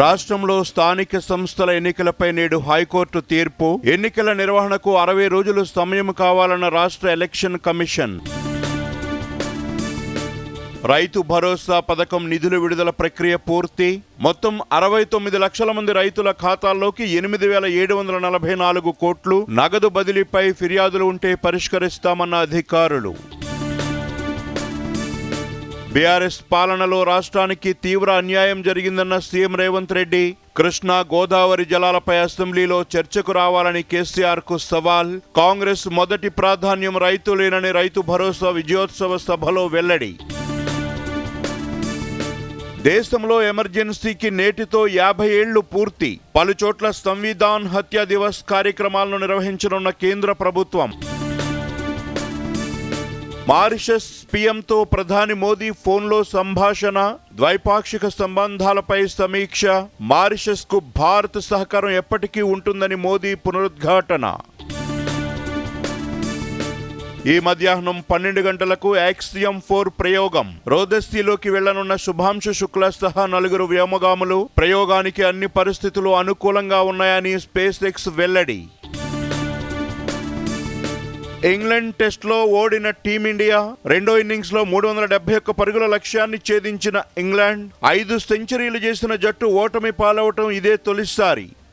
రాష్ట్రంలో స్థానిక సంస్థల ఎన్నికలపై నేడు హైకోర్టు తీర్పు. ఎన్నికల నిర్వహణకు అరవై రోజులు సమయం కావాలన్న రాష్ట్ర ఎలక్షన్ కమిషన్. రైతు భరోసా పథకం నిధుల విడుదల ప్రక్రియ పూర్తి. మొత్తం అరవై తొమ్మిది లక్షల మంది రైతుల ఖాతాల్లోకి ఎనిమిది వేల ఏడు వందల నలభై నాలుగు కోట్లు నగదు బదిలీపై ఫిర్యాదులు ఉంటే పరిష్కరిస్తామన్న అధికారులు. బీఆర్ఎస్ పాలనలో రాష్ట్రానికి తీవ్ర అన్యాయం జరిగిందన్న సీఎం రేవంత్ రెడ్డి కృష్ణా గోదావరి జలాలపై అసెంబ్లీలో చర్చకు రావాలని కేసీఆర్కు సవాల్. కాంగ్రెస్ మొదటి ప్రాధాన్యం రైతులేనని రైతు భరోసా విజయోత్సవ సభలో వెల్లడి. దేశంలో ఎమర్జెన్సీకి నేటితో యాభై ఏళ్ళు పూర్తి. పలుచోట్ల సంవిధాన్ హత్య దివస్ కార్యక్రమాలను నిర్వహించనున్న కేంద్ర ప్రభుత్వం. మారిషస్ పీఎంతో ప్రధాని మోదీ ఫోన్లో సంభాషణ ద్వైపాక్షిక సంబంధాలపై సమీక్ష మారిషస్కు భారత్ సహకారం ఎప్పటికీ ఉంటుందని మోదీ పునరుద్ఘాటన. ఈ మధ్యాహ్నం పన్నెండు గంటలకు యాక్సియం ఫోర్ ప్రయోగం. రోదస్తిలోకి వెళ్ళనున్న శుభాంశు శుక్ల సహా నలుగురు వ్యోమగాములు ప్రయోగానికి అన్ని పరిస్థితులు అనుకూలంగా ఉన్నాయని స్పేస్ ఎక్స్ వెల్లడి. ఇంగ్లాండ్ టెస్ట్లో ఓడిన టీమిండియా రెండో ఇన్నింగ్స్లో మూడు వందల డెబ్బై ఒక్క పరుగుల లక్ష్యాన్ని ఛేదించిన ఇంగ్లాండ్ ఐదు సెంచరీలు చేసిన జట్టు ఓటమి పాలవటం ఇదే తొలిసారి.